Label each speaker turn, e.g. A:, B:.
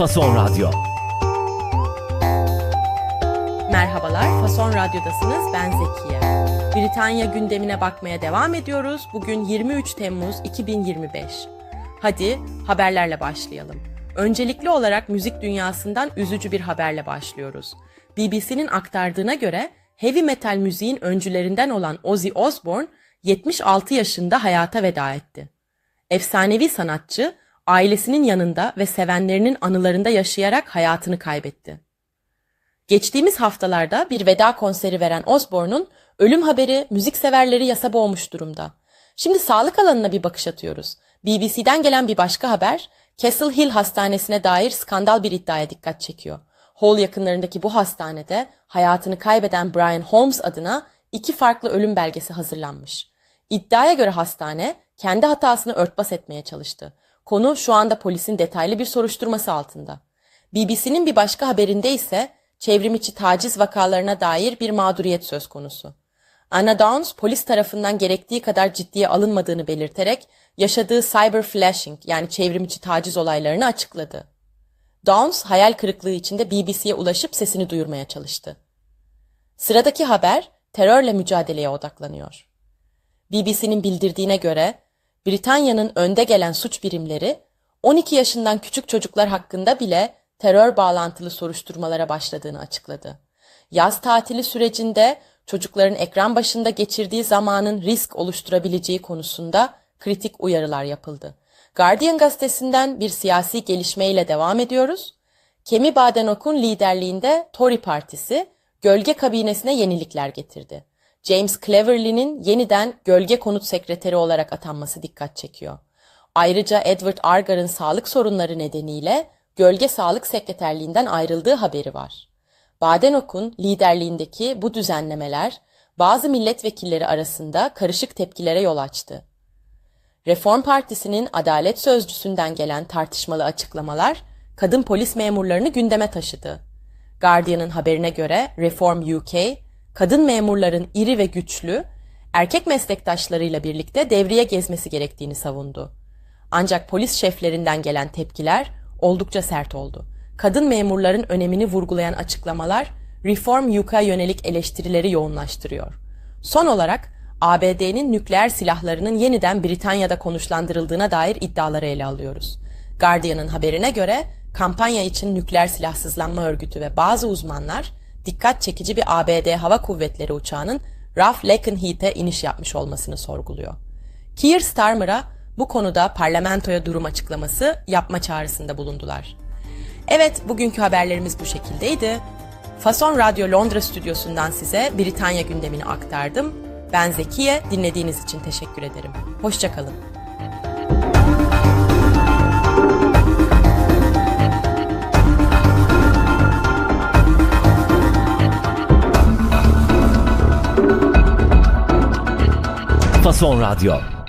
A: Fason Radyo.
B: Merhabalar, Fason Radyo'dasınız. Ben Zekiye. Britanya gündemine bakmaya devam ediyoruz. Bugün 23 Temmuz 2025. Hadi haberlerle başlayalım. Öncelikli olarak müzik dünyasından üzücü bir haberle başlıyoruz. BBC'nin aktardığına göre heavy metal müziğin öncülerinden olan Ozzy Osbourne 76 yaşında hayata veda etti. Efsanevi sanatçı ailesinin yanında ve sevenlerinin anılarında yaşayarak hayatını kaybetti. Geçtiğimiz haftalarda bir veda konseri veren Osbourne'un ölüm haberi müzikseverleri yasa boğmuş durumda. Şimdi sağlık alanına bir bakış atıyoruz. BBC'den gelen bir başka haber, Castle Hill Hastanesi'ne dair skandal bir iddiaya dikkat çekiyor. Hall yakınlarındaki bu hastanede hayatını kaybeden Brian Holmes adına iki farklı ölüm belgesi hazırlanmış. İddiaya göre hastane kendi hatasını örtbas etmeye çalıştı. Konu şu anda polisin detaylı bir soruşturması altında. BBC'nin bir başka haberinde ise çevrimiçi taciz vakalarına dair bir mağduriyet söz konusu. Anna Downs polis tarafından gerektiği kadar ciddiye alınmadığını belirterek yaşadığı cyber flashing yani çevrimiçi taciz olaylarını açıkladı. Downs hayal kırıklığı içinde BBC'ye ulaşıp sesini duyurmaya çalıştı. Sıradaki haber terörle mücadeleye odaklanıyor. BBC'nin bildirdiğine göre Britanya'nın önde gelen suç birimleri 12 yaşından küçük çocuklar hakkında bile terör bağlantılı soruşturmalara başladığını açıkladı. Yaz tatili sürecinde çocukların ekran başında geçirdiği zamanın risk oluşturabileceği konusunda kritik uyarılar yapıldı. Guardian gazetesinden bir siyasi gelişmeyle devam ediyoruz. Kemi Badenoch'un liderliğinde Tory partisi gölge kabinesine yenilikler getirdi. James Cleverly'nin yeniden gölge konut sekreteri olarak atanması dikkat çekiyor. Ayrıca Edward Argar'ın sağlık sorunları nedeniyle gölge sağlık sekreterliğinden ayrıldığı haberi var. Badenoch'un liderliğindeki bu düzenlemeler bazı milletvekilleri arasında karışık tepkilere yol açtı. Reform Partisi'nin adalet sözcüsünden gelen tartışmalı açıklamalar kadın polis memurlarını gündeme taşıdı. Guardian'ın haberine göre Reform UK, kadın memurların iri ve güçlü, erkek meslektaşlarıyla birlikte devriye gezmesi gerektiğini savundu. Ancak polis şeflerinden gelen tepkiler oldukça sert oldu. Kadın memurların önemini vurgulayan açıklamalar Reform UK'a yönelik eleştirileri yoğunlaştırıyor. Son olarak ABD'nin nükleer silahlarının yeniden Britanya'da konuşlandırıldığına dair iddiaları ele alıyoruz. Guardian'ın haberine göre kampanya için nükleer silahsızlanma örgütü ve bazı uzmanlar dikkat çekici bir ABD Hava Kuvvetleri uçağının RAF Lakenheath'e iniş yapmış olmasını sorguluyor. Keir Starmer'a bu konuda parlamentoya durum açıklaması yapma çağrısında bulundular. Evet, bugünkü haberlerimiz bu şekildeydi. Fason Radyo Londra stüdyosundan size Britanya gündemini aktardım. Ben Zekiye, dinlediğiniz için teşekkür ederim. Hoşçakalın.
A: Fason Radyo.